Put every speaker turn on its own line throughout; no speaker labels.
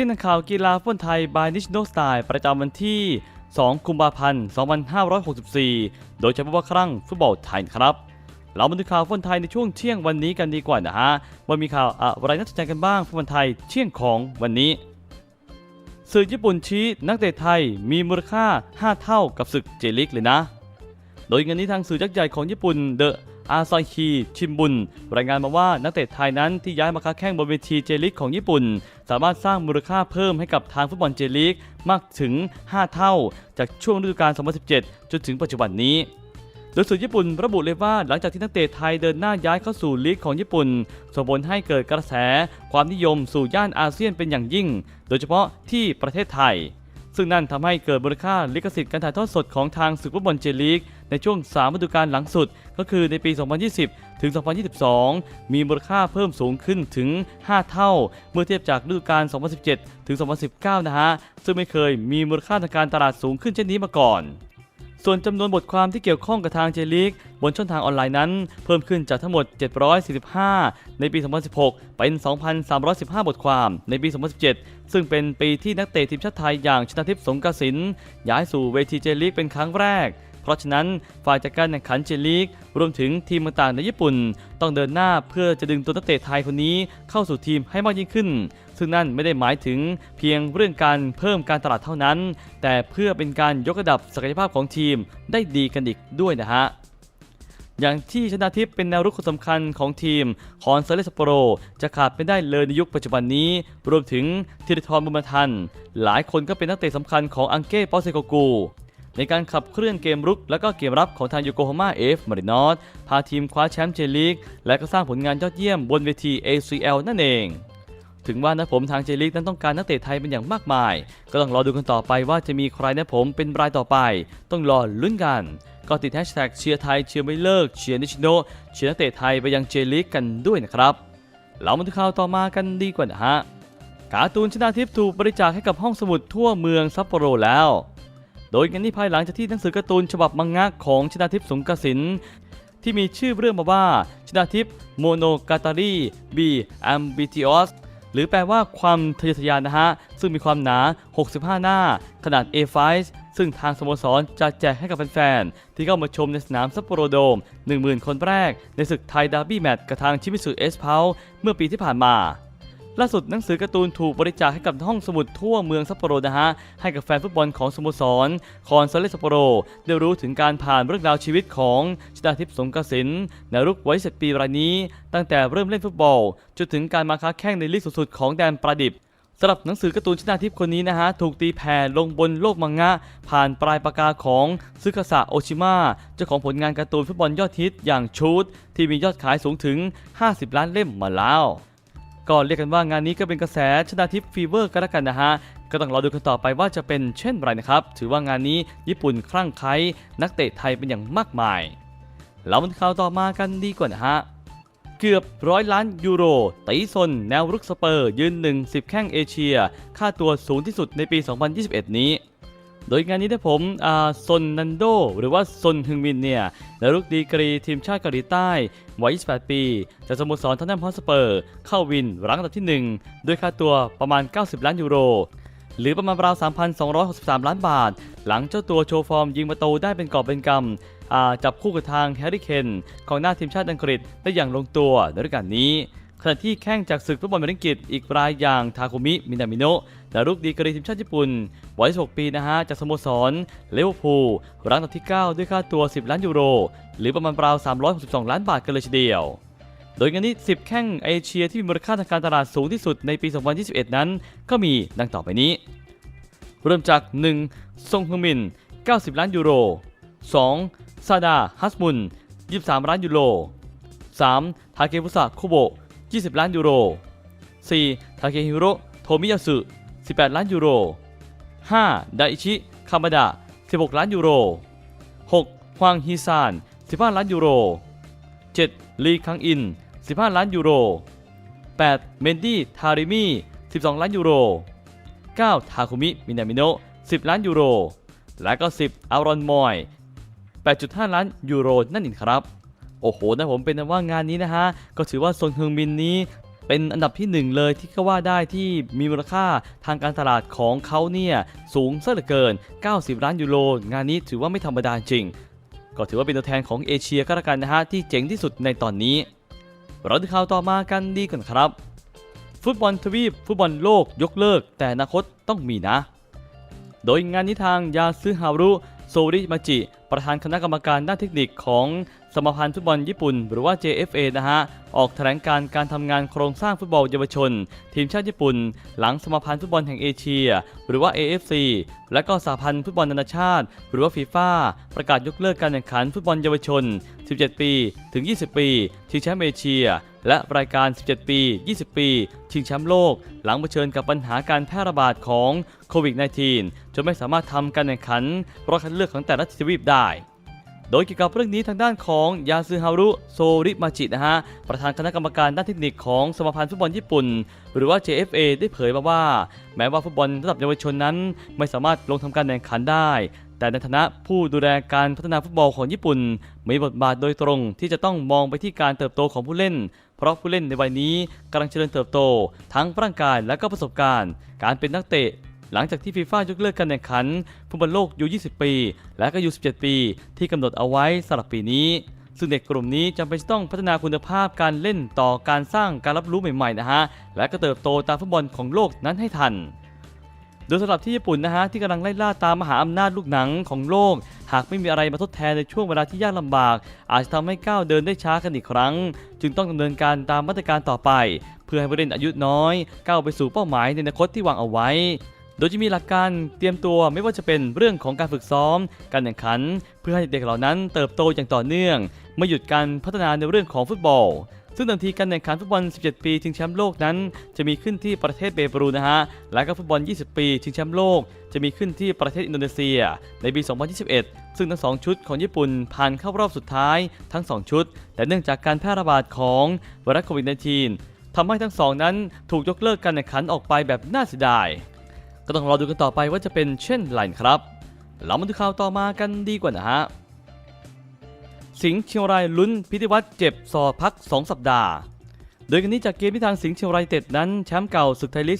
ที่นักข่าวกีฬาฟุตบอลไทย by National Style ประจำวันที่ 2 กุมภาพันธ์ 2564 โดยเฉพาะครั้งฟุตบอลไทยครับ เรามาดูข่าวฟุตบอลไทยในช่วงเที่ยงวันนี้กันดีกว่านะฮะ ว่ามีข่าวอะไรน่าสนใจกันบ้างฟุตบอลไทยเที่ยงของวันนี้ สื่อญี่ปุ่นชี้นักเตะไทยมีมูลค่า 5 เท่ากับศึกเจลิกเลยนะ โดยงานนี้ทางสื่อยักษ์ใหญ่ของญี่ปุ่นเดอะ อาซาฮีชิมบุนรายงานมาว่านักเตะไทยนั้นที่ย้ายมาค้าแข่งบนเวทีเจลิกของญี่ปุ่น สามารถสร้างมูลค่าเพิ่มให้กับทางฟุตบอลเจลิกมากถึง 5 เท่า จากช่วงฤดูกาล 2017 จนถึงปัจจุบันนี้โดยสื่อญี่ปุ่นระบุเลยว่าหลังจากที่นักเตะไทยเดินหน้าย้ายเข้าสู่ลีกของญี่ปุ่นส่งผลให้เกิดกระแสความนิยมสู่ย่านอาเซียนเป็นอย่างยิ่ง โดยเฉพาะที่ประเทศไทย ซึ่งนั่นทำให้เกิดมูลค่าลิขสิทธิ์การถ่ายทอดสดของทางศึกฟุตบอลเจลีก ในช่วง3ฤดูกาลหลังสุด ก็คือในปี 2020 ถึง 2022 มีมูลค่าเพิ่มสูงขึ้นถึง 5 เท่า เมื่อเทียบจากฤดูกาล 2017 ถึง 2019 นะฮะ ซึ่งไม่เคยมีมูลค่าทางการตลาดสูงขึ้นเช่นนี้มาก่อน ส่วนจำนวนบทความที่เกี่ยวข้องกับทางเจลิกบนช่องทางออนไลน์นั้น เพิ่มขึ้นจากทั้งหมด 745 ในปี 2016 เป็น 2,315 บทความในปี 2017 ซึ่งเป็นปีที่นักเตะทีมชาติไทยอย่างชนะทิพย์สงกระสินย้ายสู่เวทีเจลิกเป็นครั้งแรก ราะฉะนั้นฝ่ายจัดการแข่งขันเจลีก รวมถึงทีมต่างๆในญี่ปุ่น ต้องเดินหน้าเพื่อจะดึงตัวนักเตะไทยคนนี้เข้าสู่ทีมให้มากยิ่งขึ้น ซึ่งนั่นไม่ได้หมายถึงเพียงเรื่องการเพิ่มการตลาดเท่านั้น แต่เพื่อเป็นการยกระดับศักยภาพของทีมได้ดีกันอีกด้วยนะฮะอย่างที่ชนะทิพย์เป็นแนวรุกคนสำคัญของทีมคอนเซเลสโปโร จะขาดไม่ได้เลยในยุคปัจจุบันนี้ รวมถึงธีรทรบุญมาทัน หลายคนก็เป็นนักเตะสำคัญของอังเก้ปอเซโกกู ในการขับเคลื่อนเกมรุก และก็เกมรับของทางโยโกฮาม่าเอฟมารินอสพาทีมคว้าแชมป์เจลีกและก็สร้างผลงานยอดเยี่ยมบนเวที ACL นั่นเอง ถึงว่านะผมทางเจลีกนั้นต้องการนักเตะไทยเป็นอย่างมากมาย ก็ต้องรอดูกันต่อไปว่าจะมีใครนะผมเป็นรายต่อไป ต้องรอลุ้นกันก็ติดแฮชแท็กเชียร์ไทยเชียร์ไม่เลิกเชียร์นิชิโนเชียร์นักเตะไทยไปยังเจลีกกันด้วยนะครับเรามาดูข่าวต่อมากันดีกว่านะฮะการ์ตูนชนาทิพย์ถูกบริจาคให้กับห้องสมุดทั่วเมืองซัปโปโรแล้ว โดยงานนี้ภายหลังจากที่หนังสือการ์ตูนฉบับมังงะของชนาทิพย์สงกสินที่มีชื่อเรื่องมาว่าชนาทิพย์โมโนกาตารีบีแอมบิทิออสหรือแปลว่าความทะเยอทะยานนะฮะ ซึ่งมีความหนา 65 หน้า ขนาด A5 ซึ่งทางสโมสรจะแจกให้กับแฟนๆ ที่เข้ามาชมในสนามซัปโปโรโดม 10,000 คนแรก ในศึกไทยดาร์บี้แมตช์กับทางชิมิสุเอสเพาเมื่อปีที่ผ่านมา ล่าสุดหนังสือการ์ตูนถูกบริจาคให้กับห้องสมุดทั่วเมืองซัปโปโรนะฮะ ให้กับแฟนฟุตบอลของสโมสร คอนซาเลซัปโปโร ได้รู้ถึงการผ่านเรื่องราวชีวิตของชนาทิพย์สงกสินในรุกวัย10ปีรายนี้ ตั้งแต่เริ่มเล่นฟุตบอล จนถึงการมาค้าแข่งในลีกสุดๆของแดนประดิบสำหรับหนังสือการ์ตูนชนาทิพย์คนนี้นะฮะ ถูกตีแผ่ลงบนโลกมังงะ ผ่านปลายปากกาของซึคาสะโอชิมะเจ้าของผลงานการ์ตูนฟุตบอลยอดฮิตอย่างชูดที่มียอดขายสูงถึง 50 ล้านเล่มมาแล้ว ก็เรียกกันว่างานนี้ก็เป็นกระแสชนาทิพย์ฟีเวอร์กันแล้วกันนะฮะก็ต้องรอดูกันต่อไปว่าจะเป็นเช่นไรนะครับ ถือว่างานนี้ญี่ปุ่นคลั่งไคล้นักเตะไทยเป็นอย่างมากมายเรามาข่าวต่อมากันดีกว่านะฮะเกือบร้อยล้านยูโรตีซนแนวรุกสเปอร์ ยืนหนึ่งสิบแข้งเอเชีย ค่าตัวสูงที่สุดในปี 2021 นี้ โดยงานนี้ได้ผมอาซนนันโด หรือว่าซนฮึงมินเนี่ยนรุกดีกรีทีมชาติเกาหลีใต้วัย 28 ปี จากสโมสรทอนแนมฮอสเปอร์ เข้าวินรั้งอันดับที่ 1 ด้วยค่าตัวประมาณ 90 ล้านยูโร หรือประมาณราว 3,263 ล้านบาท หลังเจ้าตัวโชว์ฟอร์มยิงประตูได้เป็นกอบเป็นกำจับคู่กับทางแฮร์รี่เคนของหน้าทีมชาติอังกฤษได้อย่างลงตัวในฤดูกาลนี้ ขณะที่แข้งจากศึกฟุตบอลเมริกิตอีกรายอย่างทาคุมิ มินามิโนะและลูกดีกรีทีมชาติญี่ปุ่นวัย16ปีนะฮะ จากสโมสรเลเวอร์พูลรั้งอันดับที่ 9 ด้วยค่าตัว 10 ล้านยูโร หรือประมาณราว 362 ล้านบาทกันเลยทีเดียว โดยงานนี้ 10 แข้งเอเชียที่มีมูลค่าทางการตลาดสูงที่สุดในปี 2021 นั้น ก็มีดังต่อไปนี้ เริ่มจาก 1. ซงฮึงมิน 90 ล้านยูโร 2. ซาดาฮัสมุน 23 ล้านยูโร 3. ทาเกฟุสะคุโบะ 20 ล้านยูโร 4. ทาเคฮิโร่โทมิยาสึ 18 ล้านยูโร 5. ไดอิชิ คามาดะ 16 ล้านยูโร 6. ฮวางฮีซาน 15 ล้านยูโร 7. ลีคังอิน 15 ล้านยูโร 8. เมนดี้ ทาริมิ12 ล้านยูโร 9. ทาคุมิ มินามิโนะ10 ล้านยูโร และก็ 10 อารอนมอย 8.5 ล้านยูโรนั่นเองครับ โอ้โหนะผมเป็นนะว่างานนี้นะฮะก็ถือว่าซนเฮงมินนี้เป็นอันดับที่หนึ่งเลยที่ก็ว่าได้ที่มีมูลค่าทางการตลาดของเขาเนี่ยสูงซะเหลือเกิน 90 ล้านยูโร งานนี้ถือว่าไม่ธรรมดาจริง ก็ถือว่าเป็นตัวแทนของเอเชียก็แล้วกันนะฮะที่เจ๋งที่สุดในตอนนี้ เราดูข่าวต่อมากันดีก่อนครับ ฟุตบอลทวีปฟุตบอลโลกยกเลิก แต่อนาคตต้องมีนะ โดยงานนี้ทางยาซึฮารุโซริมาจิ ประธานคณะกรรมการด้านเทคนิคของ มาพันธ์ฟุตบอลญี่ปุ่น หรือว่า JFA นะฮะ ออกแถลงการการทำงานโครงสร้างฟุตบอลเยาวชน ทีมชาติญี่ปุ่น หลังสมาพันธ์ฟุตบอลแห่งเอเชีย หรือว่า AFC และก็สหพันธ์ฟุตบอลนานาชาติ หรือว่าฟีฟ่าประกาศยกเลิกการแข่งขันฟุตบอลเยาวชน 17 ปี ถึง 20 ปีชิงแชมป์เอเชีย และรายการ 17 ปี 20 ปี ชิงแชมป์โลก หลังเผชิญกับปัญหาการแพร่ระบาดของโควิด -19 จนไม่สามารถทำการแข่งขันรอบคัดเลือกของแต่ละทวีปได้ โดยเกี่ยวกับเรื่องนี้ทางด้านของยาซึฮารุโซริมาจินะฮะประธานคณะกรรมการด้านเทคนิคของสมาพันธ์ฟุตบอลญี่ปุ่น หรือว่า JFA ได้เผยมาว่า แม้ว่าฟุตบอลระดับเยาวชนนั้น ไม่สามารถลงทำการแข่งขันได้แต่ในฐานะผู้ดูแลการพัฒนาฟุตบอลของญี่ปุ่น มีบทบาทโดยตรงที่จะต้องมองไปที่การเติบโตของผู้เล่น เพราะผู้เล่นในวัยนี้กำลังเจริญเติบโต ทั้งร่างกายและก็ประสบการณ์ การเป็นนักเตะ หลังจากที่ฟีฟ่ายกเลิกการแข่งขันฟุตบอลโลกยู20 ปี และก็ยู17 ปี ที่กำหนดเอาไว้สำหรับปีนี้ ซึ่งเด็กกลุ่มนี้จำเป็นจะต้องพัฒนาคุณภาพการเล่นต่อการสร้างการรับรู้ใหม่ๆนะฮะ และก็เติบโตตามฟุตบอลของโลกนั้นให้ทันโดยสำหรับที่ญี่ปุ่นนะฮะที่กำลังไล่ล่าตามมหาอำนาจลูกหนังของโลก หากไม่มีอะไรมาทดแทนในช่วงเวลาที่ยากลำบาก อาจจะทำให้ก้าวเดินได้ช้ากันอีกครั้ง จึงต้องดำเนินการตามมาตรการต่อไป เพื่อให้ผู้เล่นอายุน้อย ก้าวไปสู่เป้าหมายในอนาคตที่วางเอาไว้ โดยจะมีหลักการเตรียมตัวไม่ว่าจะเป็นเรื่องของการฝึกซ้อม การแข่งขัน เพื่อให้เด็กเหล่านั้นเติบโตอย่างต่อเนื่อง ไม่หยุดการพัฒนาในเรื่องของฟุตบอล ซึ่งทันทีการแข่งขันฟุตบอล 17 ปีชิงแชมป์โลกนั้น จะมีขึ้นที่ประเทศเปรูนะฮะ และก็ฟุตบอล 20 ปีชิงแชมป์โลก จะมีขึ้นที่ประเทศอินโดนีเซีย ในปี 2021 ซึ่งทั้ง 2 ชุดของญี่ปุ่นผ่านเข้ารอบสุดท้ายทั้ง 2 ชุด แต่เนื่องจากการแพร่ระบาดของไวรัสโควิด -19 ทำให้ทั้งสองนั้นถูกยกเลิกการแข่งขันออกไปแบบน่าเสียดาย ก็ต้องรอดูกันต่อไปว่าจะเป็นเช่นไรครับ เรามาดูข่าวต่อมากันดีกว่านะฮะ สิงห์เชียงรายลุ้นพิธีวัตรเจ็บสอพัก 2 สัปดาห์ โดยกันนี้จากเกมที่ทางสิงห์เชียงรายเต็ดนั้นแชมป์เก่าศึกไทยลีก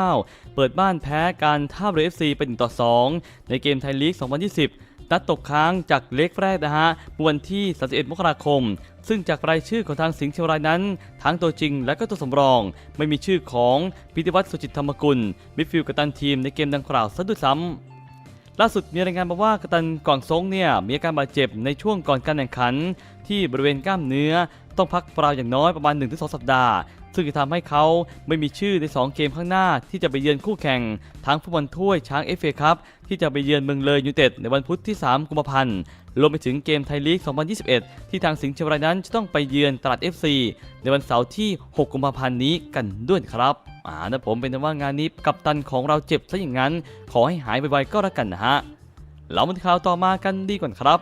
2019 เปิดบ้านแพ้การท่าเรือเอฟซีเป็น1ต่อ 2 ในเกมไทยลีก 2020 นัดตกค้างจากเล็กแรกนะฮะวันที่ 31 มกราคม ซึ่งจากรายชื่อของทางสิงห์เชียงรายนั้น ทั้งตัวจริงและก็ตัวสำรอง ไม่มีชื่อของพิธีวัตรสุจิตธรรมกุลมิดฟิลด์กัปตันทีมในเกมดังกล่าวซะด้วยซ้ำล่าสุดมีรายงานมาว่ากัตันกวางซงเนี่ยมีอาการบาดเจ็บในช่วงก่อนการแข่งขัน ที่บริเวณกล้ามเนื้อ ต้องพักเปล่าอย่างน้อยประมาณ 1-2 สัปดาห์ ซึ่งจะทำให้เขาไม่มีชื่อใน 2 เกมข้างหน้าที่จะไปเยือนคู่แข่ง ทั้งฟุตบอลถ้วยช้างเอฟเอครับที่จะไปเยือนเมืองเลยยูเต็ดในวันพุธที่ 3 กุมภาพันธ์รวมไปถึงเกมไทยลีก 2021 ที่ทางสิงห์เชียงรายนั้นจะต้องไปเยือนตลาด FC ในวันเสาร์ที่ 6 กุมภาพันธ์นี้กันด้วยครับอ่านะผมเป็นต่ว่างานนี้กัปตันของเราเจ็บซะอย่างนั้น ขอให้หายไวๆก็แล้วกันนะฮะเรามาข่าวต่อมากันดีก่อนครับ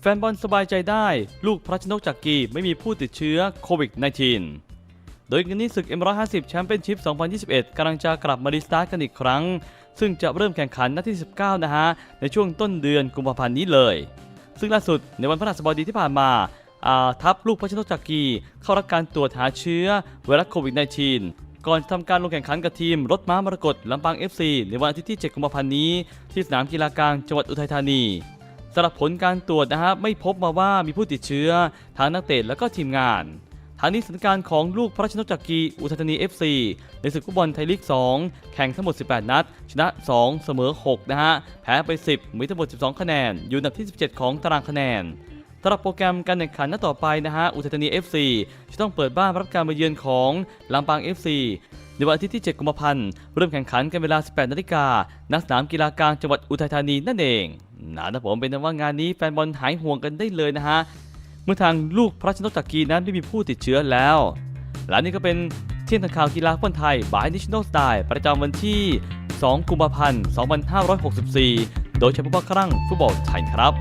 แฟนบอลสบายใจได้ ลูกพระชนกจากกีไม่มีผู้ติดเชื้อโควิด -19 โดยงานนี้ศึก M150 แชมเปี้ยนชิพ 2021กำลังจะกลับมารีสตาร์ทกันอีกครั้ง ซึ่งจะเริ่มแข่งขันนัดที่ 19 นะฮะ ในช่วงต้นเดือนกุมภาพันธ์นี้เลย ซึ่งล่าสุดในวันพฤหัสบดีที่ผ่านมาาทัพลูกพระชนกจากกีเข้ารับการตรวจหาเชื้อไวรัสโควิด -19 ก่อนทำการลงแข่งขันกับทีม รถม้ามรกตลำปาง FC ในวันอาทิตย์ที่ 7 กุมภาพันธ์นี้ ที่สนามกีฬากลางจังหวัดอุทัยธานีสำหรับผลการตรวจนะฮะไม่พบมาว่ามีผู้ติดเชื้อทั้งนักเตะและก็ทีมงาน ทางนี้สถานการณ์ของลูกพระราชนกจักรีอุทัยธานี FC ในศึกฟุตบอลไทยลีก 2 แข่งทั้งหมด 18 นัด ชนะ 2 เสมอ 6 นะฮะ แพ้ไป 10 มีทั้งหมด 12 คะแนน อยู่อันดับที่ 17 ของตารางคะแนนสำหรับโปรแกรมการแข่งขันนัดต่อไปนะฮะ อุทัยธานี FC จะต้องเปิดบ้านรับการมาเยือนของลำปาง FC ในวันอาทิตย์ที่ 7 กุมภาพันธ์ เริ่มแข่งขันกันเวลา 18 นาฬิกาณสนามกีฬากลางจังหวัดอุทัยธานีนั่นเองนะผมเป็นว่า งานนี้แฟนบอลหายห่วงกันได้เลยนะฮะ มื่อทางลูกพระชนกจักรีนั้นได้มีผู้ติดเชื้อแล้ว และนี่ก็เป็นเที่ยงทางข่าวกีฬาคนไทยบายนิชโนสไตล์ประจำวันที่ 2 กุมภาพันธ์ 2564 โดยเฉพาะครั้งฟุตบอลไทยครับ